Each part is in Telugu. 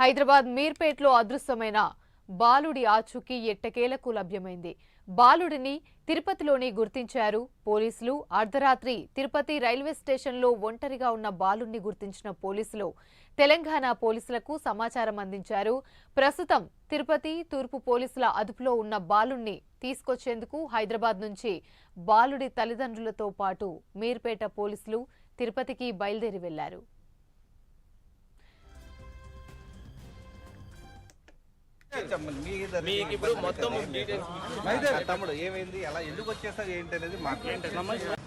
హైదరాబాద్ మీర్పేట్లో అదృశ్యమైన బాలుడి ఆచూకీ ఎట్టకేలకు లభ్యమైంది. బాలుడిని తిరుపతిలోని గుర్తించారు. పోలీసులు అర్ధరాత్రి తిరుపతి రైల్వే స్టేషన్లో ఒంటరిగా ఉన్న బాలుడిని గుర్తించిన పోలీసులు తెలంగాణ పోలీసులకు సమాచారం అందించారు. ప్రస్తుతం తిరుపతి తూర్పు పోలీసుల అదుపులో ఉన్న బాలుణ్ణి తీసుకొచ్చేందుకు హైదరాబాద్ నుంచి బాలుడి తల్లిదండ్రులతో పాటు మీర్పేట పోలీసులు తిరుపతికి బయలుదేరి వెళ్ళారు. మీకు ఇప్పుడు మొత్తం తమ్ముడు ఏమైంది? అలా ఎందుకు వచ్చేసారు? ఏంటి అనేది మాట్లాడండి. సార్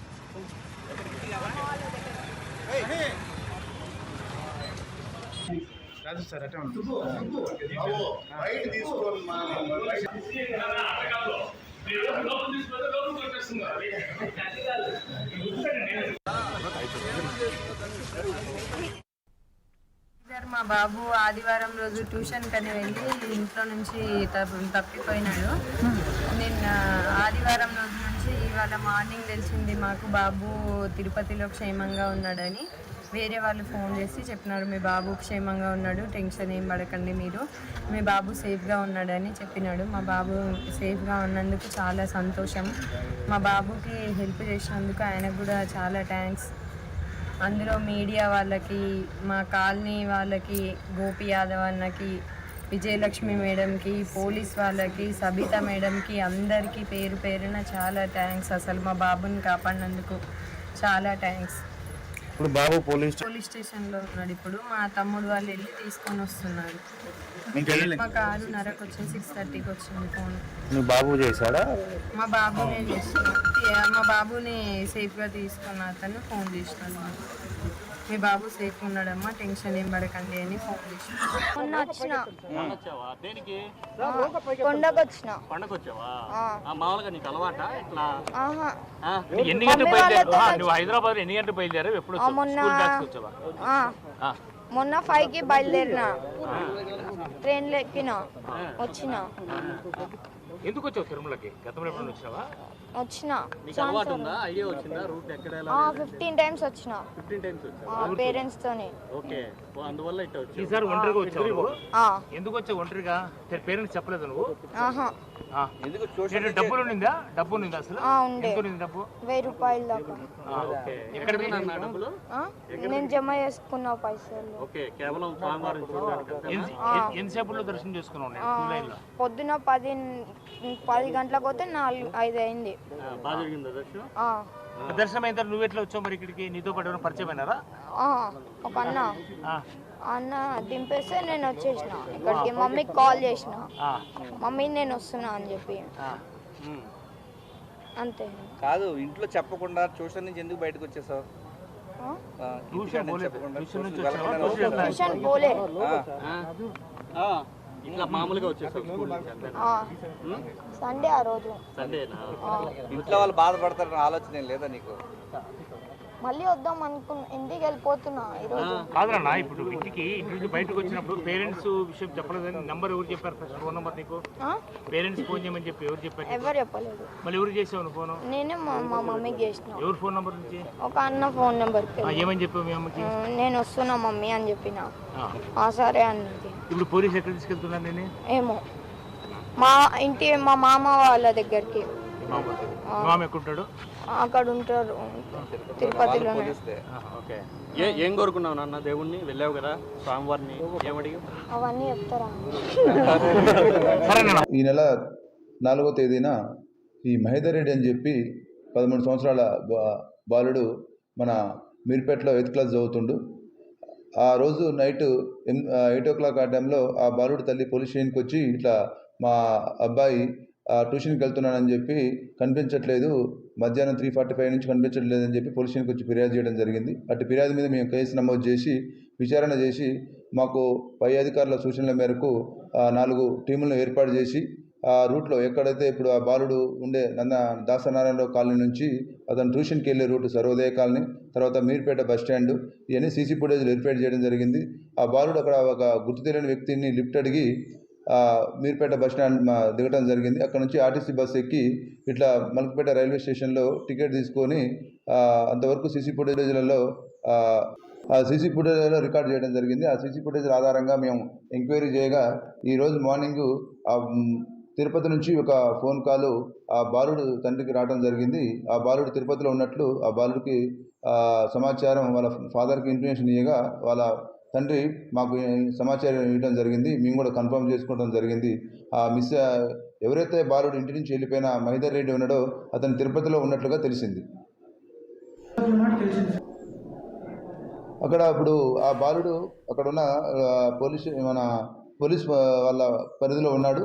మా బాబు ఆదివారం రోజు ట్యూషన్ కని వెళ్ళి ఇంట్లో నుంచి తప్ప- తప్పిపోయినాడు. నిన్న ఆదివారం రోజు నుంచి ఇవాళ మార్నింగ్ తెలిసింది మాకు బాబు తిరుపతిలో క్షేమంగా ఉన్నాడని. వేరే వాళ్ళు ఫోన్ చేసి చెప్పినారు మీ బాబు క్షేమంగా ఉన్నాడు టెన్షన్ ఏం పడకండి మీరు. మీ బాబు సేఫ్గా ఉన్నాడని చెప్పినాడు. మా బాబు సేఫ్గా ఉన్నందుకు చాలా సంతోషం. మా బాబుకి హెల్ప్ చేసినందుకు ఆయనకు కూడా చాలా థ్యాంక్స్ అందులో మీడియా వాళ్ళకి మా కాలనీ వాళ్ళకి గోపి యాదవ్ అన్నకి విజయలక్ష్మి మేడంకి పోలీస్ వాళ్ళకి సబిత మేడంకి అందరికీ పేరు పేరున చాలా థ్యాంక్స్. అసలు మా బాబుని కాపాడినందుకు చాలా థ్యాంక్స్. ఇప్పుడు బాబు పోలీస్ పోలీస్ స్టేషన్లో ఉన్నాడు ఇప్పుడు. మా తమ్ముడు వాళ్ళు వెళ్ళి తీసుకొని వస్తున్నారు. మీకు ఆరున్నరకు వచ్చింది సిక్స్ థర్టీకి వచ్చింది ఫోన్ మీ బాబు చేశాడా? మా బాబునే చేసిన మా బాబుని సేఫ్గా తీసుకున్న అతను ఫోన్ చేసినాడు నాకు. మీ బాబు సేఫ్ ఉన్నాడమ్మా టెన్షన్ ఏం పడకండి అని ఫోన్ హైదరాబాద్ ఎన్ని గంటలు బయలుదేరావు? ఎప్పుడు? మొన్న స్కూల్ బ్యాగ్స్ వచ్చావా ఆ, ఆ, మొన్న ఫైవ్కి బయలుదేరిన ట్రైన్లో ఎక్కిన. వచ్చిన. ఎందుకు వచ్చావు తిరుమలకి? గతంలో ఎప్పుడు వచ్చినావా? వచ్చిన. నీకు అలవాటు ఉందా ఐడియా వచ్చిందా? రూట్ ఎక్కడ ఫిఫ్టీన్ టైమ్స్ వచ్చిన. ఫిఫ్టీన్ టైమ్స్ వచ్చావు. పేరెంట్స్ తోని ఓకే. అందువల్ల ఇట్లా వచ్చావు. ఈసారి ఒంటరిగా వచ్చావు? ఆ, ఎందుకు వచ్చావు ఒంటరిగా పేరెంట్స్ చెప్పలేదు నువ్వు? ఆహా. ఆ. ఏంటి, డబ్బులు ఉండిందా? డబ్బు ఉండిందా అసలు? ఆ, ఉండే. ఎంత ఉండింది డబ్బు? వెయ్యి రూపాయల దాకా. ఆ, ఓకే. ఎక్కడ పోయినా డబ్బులు? ఆ, నేను జమ చేసుకున్న పైసలు. ఓకే. కేవలం స్వామివారిని చూడడానికి ఎంతసేపులో దర్శనం చేసుకున్నావు పొద్దున పది పది గంటలకు పోతే నాలుగు ఐదు అయింది. బాగా జరిగిందా దర్శనం? ఆ, దర్శనం అయిన తర్వాత నువ్వు ఎట్లా వచ్చావు మరి ఇక్కడికి? నీతో పాటు ఎవరైనా పరిచయం అయినారా? ఆ, ఒక అన్న. ఆ, అన్న దింపేస్తే నేను వచ్చేసిన. ఇక్కడికి మమ్మీకి కాల్ చేసిన. ఆ, మమ్మీ నేను వస్తున్నా అని చెప్పి. ఆ. అంతే. కాదు ఇంట్లో చెప్పకుండా ట్యూషన్ నుంచి ఎందుకు బయటకు వచ్చేసావు? ఆ? ఆ, ట్యూషన్ ఇంటికాడ నుంచి పోలేదు. చెప్పకుండా ట్యూషన్ నుంచి ట్యూషన్ వచ్చావా? వెళ్ళకుండా ట్యూషన్ ట్యూషన్ పోలే. ఆ, ఆ, ఇట్లా మామూలుగా? ఆ, సండే ఆ రోజు. సండేనా? ఇంట్లో వాళ్ళు బాధపడతారన్న ఆలోచన ఏం లేదా నీకు? మళ్ళీ వద్దాం అనుకున్నా ఇంటికి వెళ్ళిపోతున్నా ఈరోజు కాదన్నా ఇప్పుడు ఇంటికి ఇంటి నుంచి బయటకు వచ్చినప్పుడు పేరెంట్స్ విషయం చెప్పలేదని నంబర్ ఎవరు చెప్పారు ఫస్ట్ ఫోన్ నెంబర్ నీకు? పేరెంట్స్ ఫోన్ చేయమని చెప్పి ఎవరు చెప్పారు? ఎవరు చెప్పలేదు. మళ్ళీ ఎవరు చేసావు ఫోన్? నేనే మా మా మమ్మీకి చేసిన. ఎవరు ఫోన్ నెంబర్ నుంచి? ఒక అన్న ఫోన్ నెంబర్కి ఆ, ఏమని చెప్పావు మీ అమ్మకి? నేను వస్తున్నా మమ్మీ అని చెప్పిన. సరే అన్నది. ఇప్పుడు పోలీస్ ఎక్కడ తీసుకెళ్తున్నాను నేను ఏమో. మా ఇంటి మా మామ వాళ్ళ దగ్గరికి. మామ. ఎక్కడుంటాడు అక్కడ ఉంటారు తిరుపతిలోనే ఓకే. ఏ ఏం కోరుకున్నావు నాన్న? దేవుణ్ణి? వెళ్ళావు కదా? స్వామివారిని ఏమడిగి అవన్నీ చెప్తారా? ఈ నెల నాలుగో తేదీన ఈ మహేదర్ రెడ్డి అని చెప్పి పదమూడు సంవత్సరాల బా- బాలుడు మన మీర్పేటలో ఎయిత్ క్లాస్ చదువుతుండు. ఆ రోజు నైట్ ఎయిట్ ఓ క్లాక్ ఆ టైంలో ఆ బాలుడు తల్లి పోలీస్ స్టేషన్కి వచ్చి ఇట్లా మా అబ్బాయి ట్యూషన్కి వెళ్తున్నానని చెప్పి కనిపించట్లేదు. మధ్యాహ్నం త్రీ ఫార్టీ ఫైవ్ నుంచి కనిపించట్లేదు అని చెప్పి పోలీస్ స్టేషన్కి వచ్చి ఫిర్యాదు చేయడం జరిగింది. అటు ఫిర్యాదు మీద మేము కేసు నమోదు చేసి విచారణ చేసి మాకు పై అధికారుల సూచనల మేరకు నాలుగు టీములను ఏర్పాటు చేసి ఆ రూట్లో ఎక్కడైతే ఇప్పుడు ఆ బాలుడు ఉండే నంద దాసనారాయణరావు కాలనీ నుంచి అతను ట్యూషన్కి వెళ్ళే రూట్ సర్వోదయ కాలనీ తర్వాత మీర్పేట బస్ స్టాండ్ ఇవన్నీ సీసీ ఫుటేజ్లు ఏర్పాటు చేయడం జరిగింది. ఆ బాలుడు అక్కడ ఒక గుర్తు తెలియని వ్యక్తిని లిఫ్ట్ అడిగి మీర్పేట బస్ స్టాండ్ దిగటం జరిగింది. అక్కడ నుంచి ఆర్టీసీ బస్ ఎక్కి ఇట్లా మలకపేట రైల్వే స్టేషన్లో టికెట్ తీసుకొని అంతవరకు సీసీ ఫుటేజ్లలో ఆ, సీసీ ఫుటేజ్లలో రికార్డ్ చేయడం జరిగింది. ఆ సీసీ ఫుటేజ్ ఆధారంగా మేము ఎంక్వైరీ చేయగా ఈరోజు మార్నింగ్ ఆ తిరుపతి నుంచి ఒక ఫోన్ కాల్ ఆ బాలుడు తండ్రికి రావడం జరిగింది. ఆ బాలుడు తిరుపతిలో ఉన్నట్లు ఆ బాలుడికి సమాచారం వాళ్ళ ఫాదర్కి ఇన్ఫర్మేషన్ ఇవ్వగా వాళ్ళ తండ్రి మాకు సమాచారం ఇవ్వడం జరిగింది. మేము కూడా కన్ఫర్మ్ చేసుకోవడం జరిగింది. ఆ మిస్ ఎవరైతే బాలుడు ఇంటి నుంచి వెళ్ళిపోయిన మహిదర్ రెడ్డి ఉన్నాడో అతను తిరుపతిలో ఉన్నట్లుగా తెలిసింది. అక్కడ ఇప్పుడు ఆ బాలుడు అక్కడ ఉన్న పోలీసు పోలీస్ మన పోలీస్ వాళ్ళ పరిధిలో ఉన్నాడు.